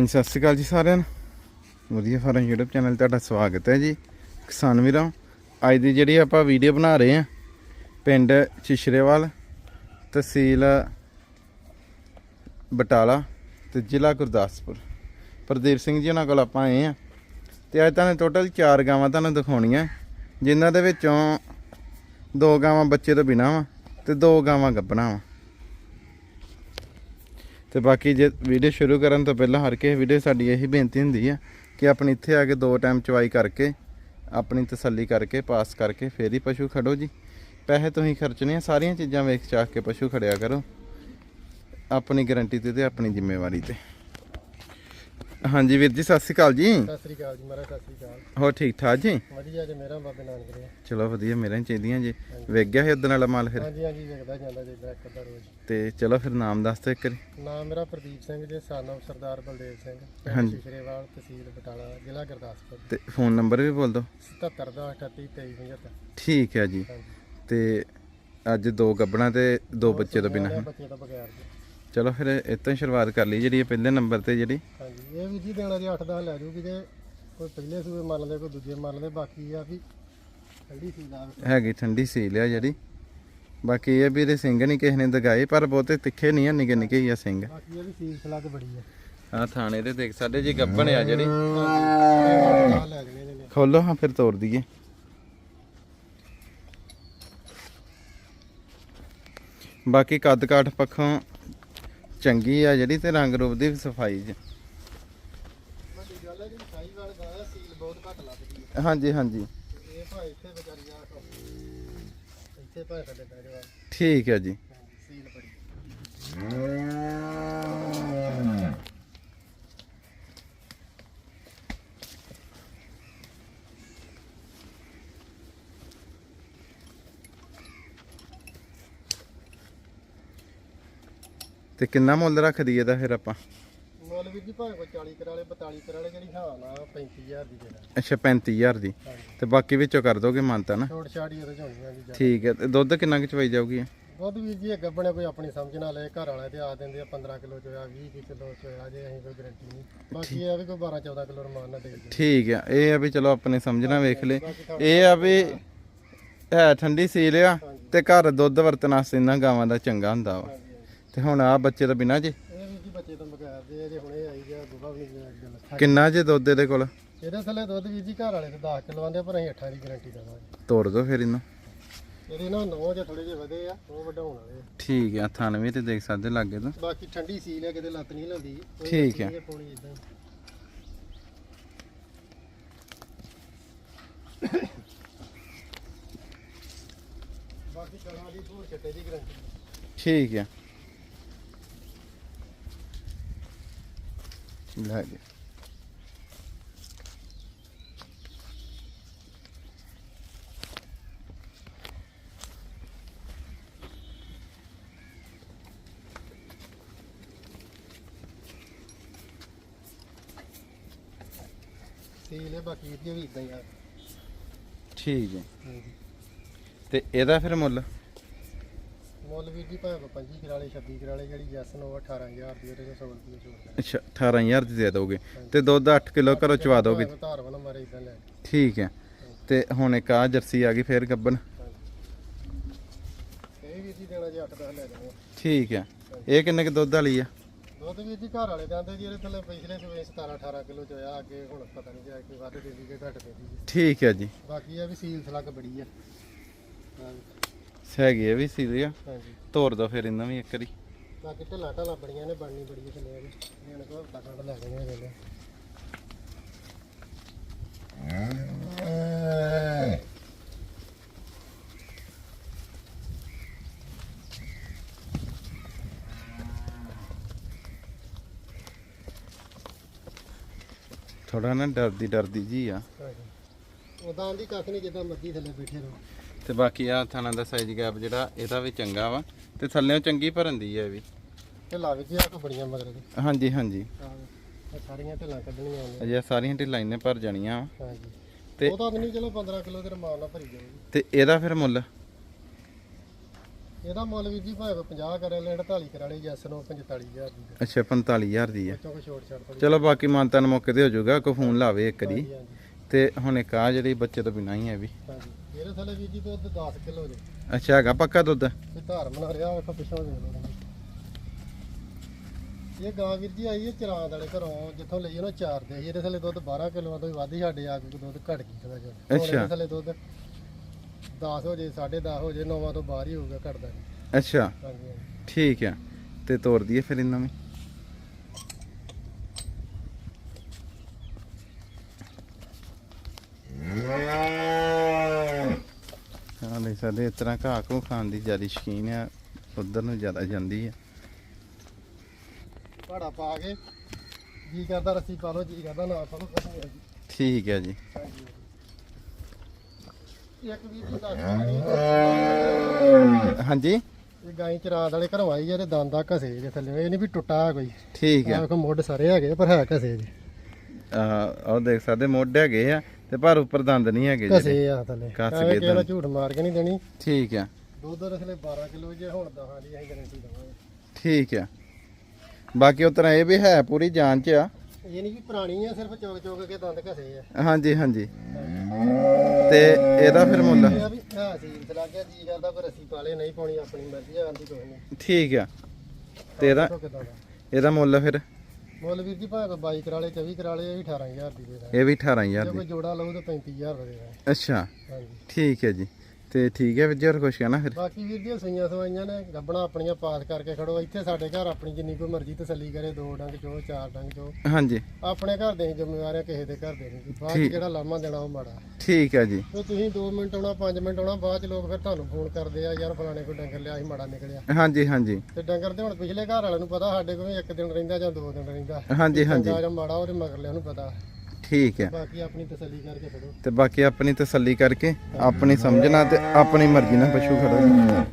ਹਾਂਜੀ, ਸਤਿ ਸ਼੍ਰੀ ਅਕਾਲ ਜੀ ਸਾਰਿਆਂ ਨੂੰ। ਵਧੀਆ ਫਾਰਮ YouTube ਚੈਨਲ ਤੁਹਾਡਾ ਸਵਾਗਤ ਹੈ ਜੀ। ਕਿਸਾਨ ਵੀਰਾਂ, ਅੱਜ ਦੀ ਜਿਹੜੀ ਆਪਾਂ ਵੀਡੀਓ ਬਣਾ ਰਹੇ ਹਾਂ, ਪਿੰਡ ਚਿਸ਼ਰੇਵਾਲ ਤਹਿਸੀਲ ਬਟਾਲਾ ਤੇ ਜ਼ਿਲ੍ਹਾ ਗੁਰਦਾਸਪੁਰ। ਪ੍ਰਦੀਪ ਸਿੰਘ ਜੀ ਉਹਨਾਂ ਕੋਲ ਆਪਾਂ ਆਏ ਆ ਤੇ ਅੱਜ ਤੁਹਾਨੂੰ ਟੋਟਲ 4 ਗਾਵਾਂ ਤੁਹਾਨੂੰ ਦਿਖਾਉਣੀਆਂ, ਜਿਨ੍ਹਾਂ ਦੇ ਵਿੱਚੋਂ ਦੋ ਗਾਵਾਂ ਬੱਚੇ ਤੋਂ ਬਿਨਾਂ ਵਾ ਤੇ ਦੋ ਗਾਵਾਂ ਗੱਭਣਾ ਵਾ। ਤੇ ਬਾਕੀ ਜੇ ਵੀਡੀਓ ਸ਼ੁਰੂ ਕਰਨ ਤੋਂ ਪਹਿਲਾਂ ਹਰ ਕਿਸੇ ਵੀਡੀਓ ਸਾਡੀ ਇਹੀ ਬੇਨਤੀ ਹੁੰਦੀ ਆ ਕਿ ਆਪਣੀ ਇੱਥੇ ਆ ਕੇ ਦੋ ਟਾਈਮ ਚਵਾਈ ਕਰਕੇ, ਆਪਣੀ ਤਸੱਲੀ ਕਰਕੇ, ਪਾਸ ਕਰਕੇ ਫੇਰ ਹੀ ਪਸ਼ੂ ਖੜੋ ਜੀ। ਪੈਸੇ ਤੁਸੀਂ ਖਰਚਣੇ ਆ, ਸਾਰੀਆਂ ਚੀਜ਼ਾਂ ਵੇਖ ਚਾਖ ਕੇ ਪਸ਼ੂ ਖੜਿਆ ਕਰੋ। ਆਪਣੀ ਗਾਰੰਟੀ ਤੇ ਤੇ ਆਪਣੀ ਜ਼ਿੰਮੇਵਾਰੀ ਤੇ। ਹਾਂਜੀ ਵੀਰ ਜੀ ਸਤਿ ਸ਼੍ਰੀ ਅਕਾਲ ਜੀ। ਸਤਿ ਸ੍ਰੀ ਅਕਾਲ ਜੀ ਮਹਾਰਾਜ ਸਤਿ ਸ੍ਰੀ ਅਕਾਲ। ਹੋਰ ਠੀਕ ਠਾਕ ਜੀ? ਵਧੀਆ ਜੀ ਮੇਰਾ ਬਾਬੇ ਨਾਨਕ ਦੇ। ਚਲੋ ਵਧੀਆ ਮੇਰੇ ਚਾਹੀਦੀਆਂ ਜੀ। ਵੇਖ ਗਿਆ ਸੀ ਉਦੋਂ ਵਾਲਾ ਮਾਲ ਫਿਰ? ਹਾਂਜੀ ਹਾਂਜੀ ਵੇਖਦਾ ਜਾਂਦਾ ਜੀ ਇੱਕ ਅੱਧਾ ਰੋਜ਼। ਤੇ ਚਲੋ ਫਿਰ ਨਾਮ ਦੱਸ ਦਿਓ ਇੱਕ ਵਾਰੀ। ਨਾਮ ਮੇਰਾ ਪ੍ਰਦੀਪ ਸਿੰਘ ਜੀ ਸਾਨਵ ਸਰਦਾਰ ਬਲਦੇਵ ਸਿੰਘ ਹਾਂਜੀ। ਸ਼ਿਸ਼ਰੇਵਾਲ ਤਹਿਸੀਲ ਬਟਾਲਾ ਜ਼ਿਲ੍ਹਾ ਗੁਰਦਾਸਪੁਰ। ਤੇ ਫੋਨ ਨੰਬਰ ਵੀ ਬੋਲ ਦਿਓ। 77 ਦਾ 38 23 75 ਠੀਕ ਹੈ ਜੀ। ਤੇ ਅੱਜ ਦੋ ਗੱਬਣਾ ਤੇ ਦੋ ਬੱਚੇ ਤੋਂ ਬਿਨਾਂ। ਬੱਚੇ ਤੋਂ ਬਗੈਰ ਜੀ। ਚਲੋ ਫਿਰ ਇਤੋਂ ਸ਼ੁਰੂਆਤ ਕਰ ਲਈ ਜਿਹੜੀ ਇਹ ਪਹਿਲੇ ਨੰਬਰ ਤੇ ਜਿਹੜੀ। ਹਾਂਜੀ ਇਹ ਵੀ ਜੀ ਦੇਣਾ ਜੀ 8 10 ਲੈ ਜੂਗੀ ਜੇ ਕੋਈ ਪਹਿਲੇ ਸੂਏ ਮੰਨ ਲਏ ਕੋਈ ਦੂਜੇ ਮੰਨ ਲਏ ਬਾਕੀ ਆ ਵੀ ਠੰਡੀ ਸੀ ਦਾ ਹੈਗੀ ਠੰਡੀ ਸੀਲ ਆ ਜਿਹੜੀ। ਬਾਕੀ ਇਹ ਵੀ ਇਹਦੇ ਸਿੰਘ ਨਹੀਂ ਕਿਸੇ ਨੇ ਦਗਾਏ ਪਰ ਬਹੁਤੇ ਤਿੱਖੇ ਨਹੀਂ ਆ ਨਿੱਕੇ ਨਿੱਕੇ ਹੀ ਆ ਸਿੰਘ। ਬਾਕੀ ਇਹ ਵੀ ਸੀਲ ਸਲੱਗ ਬੜੀ ਹੈ ਆ ਥਾਣੇ ਤੇ ਦੇਖ ਸਾਡੇ ਜੀ ਗੱਬਣ ਆ ਜਿਹੜੀ। ਆ ਲੈ ਖੋਲੋ ਹਾਂ ਫਿਰ ਤੋੜ ਦਈਏ। ਬਾਕੀ ਕੱਦ ਕਾਠ ਪੱਖੋਂ ਚੰਗੀ ਆ ਜਿਹੜੀ ਤੇ ਰੰਗ ਰੂਪ ਦੀ ਸਫ਼ਾਈ ਹੈ ਹਾਂਜੀ ਹਾਂਜੀ। ਠੀਕ ਹੈ ਜੀ। ਸੀਲ ਬੜੀ ਤੇ ਕਿੰਨਾ ਮੁੱਲ ਰੱਖ ਦਈਏ ਦਾ ਫਿਰ ਆਪਾਂ? ਮੁੱਲ ਵੀਰ ਜੀ ਭਾਵੇਂ ਕੋਈ 40 ਕਰਾਲੇ 42 ਕਰਾਲੇ ਜਿਹੜੀ ਹਾਂ ਨਾ 35000 ਦੀ ਜਿਹੜਾ ਅੱਛਾ 35000 ਦੀ। ਤੇ ਬਾਕੀ ਵਿੱਚੋਂ ਕਰ ਦੋਗੇ ਮੰਨਤਾ ਨਾ? ਛੋਟ ਛਾੜੀ ਉਹਦੇ ਚ ਹੋਣੀ ਆ ਜੀ। ਠੀਕ ਹੈ ਤੇ ਦੁੱਧ ਕਿੰਨਾ ਕੁ ਚਵਾਈ ਜਾਊਗੀ? ਦੁੱਧ ਵੀਰ ਜੀ ਇਹ ਗੱਬਣੇ ਕੋਈ ਆਪਣੀ ਸਮਝ ਨਾਲ ਲਏ ਘਰ ਵਾਲੇ ਤੇ ਆ ਦਿੰਦੇ ਆ 15 ਕਿਲੋ ਚੋਇਆ 20 ਕਿਲੋ ਚੋਇਆ ਜੇ ਅਸੀਂ ਕੋਈ ਗਰੰਟੀ ਨਹੀਂ। ਬਾਕੀ ਇਹ ਆ ਵੀ ਕੋਈ 12 14 ਕਿਲੋ ਰਮਾਨ ਨਾਲ ਦੇ ਦੇ ਠੀਕ ਆ ਇਹ ਆ ਵੀ ਚਲੋ ਆਪਣੇ ਸਮਝਣਾ ਵੇਖ ਲੈ ਇਹ ਆ ਵੀ ਹੈ ਠੰਡੀ ਸੀਲ ਆ ਤੇ ਘਰ ਦੁੱਧ ਵਰਤਣ ਵਾਸਤੇ ਇਹਨਾਂ ਗਾਵਾਂ ਦਾ ਚੰਗਾ ਹੁੰਦਾ ਵਾ। ਤੇ ਹੁਣ ਆ ਬੱਚੇ ਤੋਂ ਬਿਨਾਂ ਜੀ? ਇਹ ਵੀਰ ਜੀ ਬੱਚੇ ਤੋਂ ਬਗੈਰ ਦੇ ਜੇ ਹੁਣੇ ਆਈ ਗਿਆ ਗੁਬਾ ਵੀ ਨਹੀਂ ਗੱਲ ਕਿੰਨਾ ਜੇ ਦੁੱਧ ਇਹਦੇ ਕੋਲ? ਇਹਦੇ ਥੱਲੇ ਦੁੱਧ ਵੀਰ ਜੀ ਘਰ ਵਾਲੇ ਤੇ 10 ਕਿਲੋ ਆਂਦੇ ਪਰ ਅਸੀਂ 8 ਦੀ ਗਾਰੰਟੀ ਦੇਵਾਂਗੇ। ਤੋੜ ਦੋ ਫਿਰ ਇਹਨੂੰ। ਇਹਦੇ ਨਾਲ ਨੌ ਜੇ ਥੋੜੇ ਜਿਹੇ ਵਧੇ ਆ ਉਹ ਵਡਾਉਣ ਵਾਲੇ ਆ। ਠੀਕ ਆ 98 ਤੇ ਦੇਖ ਸਕਦੇ ਲੱਗੇ ਤੋਂ। ਬਾਕੀ ਠੰਡੀ ਸੀਲ ਹੈ ਕਿਤੇ ਲੱਤ ਨਹੀਂ ਲਾਉਂਦੀ। ਉਹ ਠੀਕ ਪਾਉਣੀ ਇਦਾਂ ਬਾਕੀ ਕਲਾਂ ਦੀ ਧੂੜ ਛੱਟੇ ਦੀ ਗਰੰਟੀ ਠੀਕ ਆ। ਲੈ ਜੀ ਹੈ ਬਾਕੀ ਇਹਦੀ ਵੀ ਇਦਾਂ ਹੀ ਆ। ਠੀਕ ਹੈ। ਤੇ ਇਹਦਾ ਫਿਰ ਮੁੱਲ? ਮੁੱਲ ਵੀ ਜੀ ਭਾਵੇਂ 25 ਕਰਾਲੇ 26 ਕਰਾਲੇ ਜਿਹੜੀ ਜੈਸ ਨੋ 18000 ਦੀ ਉਹਦੇ ਤੋਂ 100 ਰੁਪਏ ਛੋੜ ਦੇ ਅੱਛਾ 18000 ਦੀ ਦੇ ਦੋਗੇ ਤੇ ਦੁੱਧ 8 ਕਿਲੋ ਘਰੋਂ ਚਵਾ ਦੋਗੇ। ਧਾਰ ਵਾਲਾ ਮਾਰੇ ਇਦਾਂ ਲੈ ਠੀਕ ਹੈ। ਤੇ ਹੁਣ ਇੱਕ ਆ ਜਰਸੀ ਆ ਗਈ ਫੇਰ ਗੱਬਨ ਇਹ ਵੀ ਜੀ ਦੇਣਾ ਜੀ 8 10 ਲੈ ਜਾਵਾਂਗੇ ਠੀਕ ਹੈ। ਇਹ ਕਿੰਨੇ ਕੁ ਦੁੱਧ ਵਾਲੀ ਆ? ਦੁੱਧ ਵੀ ਜੀ ਘਰ ਵਾਲੇ ਜਾਂਦੇ ਜੀ ਇਹਦੇ ਥੱਲੇ ਪਿਛਲੇ ਸਵੇ 17 18 ਕਿਲੋ ਚ ਹੋਇਆ ਅੱਗੇ ਹੁਣ ਪਤਾ ਨਹੀਂ ਜੇ ਕੋਈ ਵੱਧ ਦੇ ਦੀ ਕਿ ਘੱਟ ਦੇ ਦੀ ਠੀਕ ਹੈ ਜੀ। ਬਾਕੀ ਇਹ ਵੀ ਸੀਲ ਸਲੱਗ ਬੜੀ ਆ। ਹੈਗੀ ਇਹ ਵੀ ਸੀਰੀ ਆ। ਹਾਂਜੀ। ਤੋੜ ਦੋ ਫਿਰ ਇਹਨਾਂ ਵੀ ਇੱਕ ਵਾਰੀ। ਬਾਕੀ ਢਿੱਲਾ ਢਾਲਾ ਬੜੀਆਂ ਨੇ ਬਣਨੀ ਬੜੀ ਆ ਥੱਲੇ ਇਹਦੇ ਦੇਣ ਕੋ ਹਫਤਾ ਖੰਡ ਲੈ ਗਏ ਨੇ ਇਹਦੇ ਥੋੜਾ ਨਾ ਡਰਦੀ ਡਰਦੀ ਜੀ ਆ। ਹਾਂਜੀ। ਉਦਾਂ ਦੀ ਕੱਖ ਨਹੀਂ ਜਿੱਦਾਂ ਮੱਦੀ ਥੱਲੇ ਬੈਠੇ ਰਹੋ। ਤੇ ਬਾਕੀ ਆ ਥਾਣਾ ਦਾ ਸਾਈਜ਼ ਗੈਪ ਜਿਹੜਾ ਇਹਦਾ ਵੀ ਚੰਗਾ ਵਾ ਤੇ ਥੱਲੇੋਂ ਚੰਗੀ ਭਰਨ ਦੀ ਇਹ ਵੀ। ਢਿੱਲਾ ਵਿੱਚ ਆ ਕੋ ਬੜੀਆਂ ਮਗਰ ਦੇ ਹਾਂਜੀ ਹਾਂਜੀ। ਆਹ ਇਹ ਸਾਰੀਆਂ ਢਿੱਲਾਂ ਕੱਢਣੀਆਂ ਨੇ ਅਜੇ ਸਾਰੀਆਂ ਢਿੱਲਾਂ ਇਹਨੇ ਭਰ ਜਾਣੀਆਂ ਵਾ। ਹਾਂਜੀ। ਤੇ- ਉਹ ਤਾਂ ਨਹੀਂ ਚਲੋ 15 ਕਿਲੋ ਰਮਾਨ ਨਾਲ ਭਰੀ ਜਾਊਗੀ। ਤੇ ਇਹਦਾ ਫਿਰ ਮੁੱਲ? ਇਹਦਾ ਮੁੱਲ ਵੀਰ ਜੀ ਭਾਵੇਂ ਕੋਈ 50 ਕਰੇ ਲੈ 48 ਕਰਾ ਲਈ ਜੈਸ ਨੂੰ 45000 ਦੀ ਅੱਛਾ 45000 ਦੀ ਆ। ਵਿੱਚੋਂ ਕੋਈ ਛੋਟ ਛਾਟ ਥੋੜੀ ਚਲੋ ਬਾਕੀ ਮਾਨਤਾਨ ਮੌਕੇ ਤੇ ਹੋ ਜਾਊਗਾ ਕੋਈ ਫੋਨ ਲਾਵੇ ਇੱਕ ਦੀ। ਹਾਂਜੀ ਤੇ ਹੁਣ ਇੱਕ ਆ ਜਿਹੜੀ ਬੱਚੇ ਤੋਂ ਬਿਨਾਂ ਹੀ ਹੈ ਵੀ। ਹਾਂਜੀ। ਇਹਦੇ ਥੱਲੇ ਵੀਰ ਜੀ ਦੁੱਧ 10 ਕਿਲੋ ਜੇ। ਅੱਛਾ ਹੈਗਾ ਪੱਕਾ ਦੁੱਧ? ਤੇ ਧਾਰ ਬਣਾ ਰਿਹਾ ਵੇਖੋ ਪਿੱਛੋਂ ਦੇਖ ਲਓ ਇਹ ਗਾਂ ਵੀਰ ਜੀ ਆਈ ਹੈ ਚਰਾਂ ਵਾਲੇ ਘਰੋਂ ਜਿੱਥੋਂ ਲਈ ਉਹਨੂੰ ਚਾਰ ਦੇ ਸੀ। ਇਹਦੇ ਥੱਲੇ ਦੁੱਧ 12 ਕਿਲੋਆਂ ਤੋਂ ਵੀ ਵੱਧ ਹੀ ਸਾਡੇ ਆ ਕੇ ਦੁੱਧ ਘਟ ਗਈ ਥੋੜਾ ਜਿਹਾ। ਹੁਣ ਅੱਛਾ। ਇਹਦੇ ਥੱਲੇ ਦੁੱਧ 10 ਹੋ ਜੇ 10.5 ਹੋ ਜੇ 9 ਤੋਂ ਬਾਹਰ ਹੀ ਹੋਊਗਾ ਘਟਦਾ ਨਹੀਂ। ਅੱਛਾ। ਹਾਂਜੀ ਹਾਂਜੀ। ਠੀਕ ਆ। ਤੇ ਤੋਰ ਦਈਏ ਫਿਰ ਇਹਨਾਂ ਵੀ ਲੈ ਸਾਡੇ ਇਸ ਤਰ੍ਹਾਂ ਘਾਹ ਘੂ ਖਾਣ ਦੀ ਜ਼ਿਆਦਾ ਸ਼ਕੀਨ ਆ ਉਧਰ ਨੂੰ ਜ਼ਿਆਦਾ ਜਾਂਦੀ ਆ। ਭਾੜਾ ਪਾ ਕੇ ਜੀ ਕਰਦਾ ਰੱਸੀ ਪਾ ਲਓ ਜੀ ਕਰਦਾ ਨਾ ਪਾ ਲਓ ਕੁਛ ਨਹੀਂ ਹੈ ਜੀ। ਠੀਕ ਹੈ ਜੀ। ਹਾਂਜੀ ਇੱਕ ਵੀ ਜੀ ਦੱਸ ਹਾਂਜੀ? ਇਹ ਗਾਂ ਚਰਾਂ ਵਾਲੇ ਘਰੋਂ ਆਈ ਇਹਦੇ ਦੰਦਾ ਘਸੇ ਜੇ ਥੱਲੇ। ਇਹ ਨਹੀਂ ਵੀ ਟੁੱਟਾ ਕੋਈ। ਠੀਕ ਆ। ਆ ਵੇਖੋ ਮੁੱਢ ਸਾਰੇ ਹੈਗੇ ਪਰ ਹੈ ਘਸੇ ਜੀ। ਆਹ ਉਹ ਦੇਖ ਸਕਦੇ ਮੋਢੇ ਹੈਗੇ ਆ। ਤੇ ਪਰ ਉੱਪਰ ਦੰਦ ਨਹੀਂ ਹੈਗੇ ਜਿਹੜੇ। ਘਸੇ ਆ ਥੱਲੇ। ਕਿਸੇ ਨਾਲ ਦੰਦ। ਝੂਠ ਮਾਰ ਕੇ ਨਹੀਂ ਦੇਣੀ। ਠੀਕ ਆ। ਦੁੱਧ ਰਸਲੇ 12 ਕਿਲੋ ਜੇ ਹੁਣ ਦਹਾਂ ਦੀ ਅਸੀਂ ਗਾਰੰਟੀ ਦਵਾਂਗੇ। ਠੀਕ ਆ। ਬਾਕੀ ਉਹ ਤਰ੍ਹਾਂ ਇਹ ਵੀ ਹੈ ਪੂਰੀ ਜਾਂਚ ਆ। ਇਹ ਨਹੀਂ ਵੀ ਪੁਰਾਣੀ ਆ ਸਿਰਫ ਚੌਕ ਚੌਕ ਕੇ ਦੰਦ ਘਸੇ ਆ। ਹਾਂਜੀ ਹਾਂਜੀ। ਤੇ ਇਹਦਾ ਫਿਰ ਮੁੱਲ? ਆ ਵੀ ਹੈ ਸੀ ਲੱਗ ਗਿਆ ਜੀ ਕਰਦਾ ਪਰ ਅਸੀਂ ਪਾਲੇ ਨਹੀਂ ਪਾਉਣੀ ਆਪਣੀ ਮਰਜ਼ੀ ਆ ਆਂਦੀ ਕੋਈ ਨਹੀਂ। ਠੀਕ ਆ। ਤੇ ਇਹਦਾ ਇਹਦਾ ਮੁੱਲ ਫਿਰ? ਮੁੱਲ ਵੀਰ ਜੀ ਭਾਵੇਂ ਕੋਈ 22 ਕਰਾਲੇ 24 ਕਰਾਲੇ ਇਹ ਵੀ 18000 ਦੀ ਦੇ ਦਾਂਗੇ। ਇਹ ਵੀ ਜੇ 18000 ਕੋਈ ਦੀ। ਜੋੜਾ ਲਊ ਤਾਂ 35000 ਦਾ ਦੇ ਦਾਂਗੇ। ਅੱਛਾ। ਹਾਂਜੀ। ਠੀਕ ਹੈ ਜੀ। ਤੇ ਠੀਕ ਹੈ ਵਿਜਰ ਕੁਛ ਕਹਿਣਾ ਫਿਰ? ਬਾਕੀ ਵੀਰ ਜੀ ਸਈਆਂ ਸਵਾਈਆਂ ਨੇ ਗੱਬਣਾ ਆਪਣੀਆਂ ਪਾਸ ਕਰਕੇ ਖੜੋ। ਇੱਥੇ ਸਾਡੇ ਘਰ ਆਪਣੀ ਜਿੰਨੀ ਕੋਈ ਮਰਜ਼ੀ ਤਸੱਲੀ ਕਰੇ ਦੋ ਡੰਗ ਚੋ ਚਾਰ ਡੰਗ ਚੋ। ਹਾਂਜੀ। ਆਪਣੇ ਘਰ ਦੇ ਜ਼ਿੰਮੇਵਾਰ ਆ ਕਿਸੇ ਦੇ ਘਰ ਦੇ ਨਹੀਂ। ਬਾਅਦ 'ਚ ਠੀਕ। ਜਿਹੜਾ ਲਾਮਾ ਦੇਣਾ ਉਹ ਮਾੜਾ। ਠੀਕ ਹੈ ਜੀ। ਤੇ ਤੁਸੀਂ 2 ਮਿੰਟ ਆਉਣਾ 5 ਮਿੰਟ ਆਉਣਾ ਬਾਅਦ ਚ ਲੋਕ ਫਿਰ ਤੁਹਾਨੂੰ ਫੋਨ ਕਰਦੇ ਆ ਯਾਰ ਫਲਾਣੇ ਕੋਈ ਡੰਗਰ ਲਿਆ ਸੀ ਮਾੜਾ ਨਿਕਲਿਆ। ਹਾਂਜੀ ਹਾਂਜੀ। ਤੇ ਡੰਗਰ ਤੇ ਹੁਣ ਪਿਛਲੇ ਘਰ ਵਾਲਿਆਂ ਨੂੰ ਪਤਾ ਸਾਡੇ ਕੋਲ ਵੀ ਇੱਕ ਦਿਨ ਰਹਿੰਦਾ ਜਾਂ ਦੋ ਦਿਨ ਰਹਿੰਦਾ। ਹਾਂਜੀ ਹਾਂਜੀ। ਚੰਗਾ ਜਾਂ ਮਾੜਾ ਉਹਦੇ ਮਗਰਲਿਆਂ ਨੂੰ ਪਤਾ। ਠੀਕ ਹੈ। ਬਾਕੀ ਆਪਣੀ ਤਸੱਲੀ ਕਰਕੇ ਖੜੋ ਤੇ ਬਾਕੀ ਆਪਣੀ ਤਸੱਲੀ ਕਰਕੇ ਆਪਣੀ ਸਮਝਣਾ ਤੇ ਆਪਣੀ ਮਰਜ਼ੀ ਨਾਲ ਪਸ਼ੂ ਖੜੋ।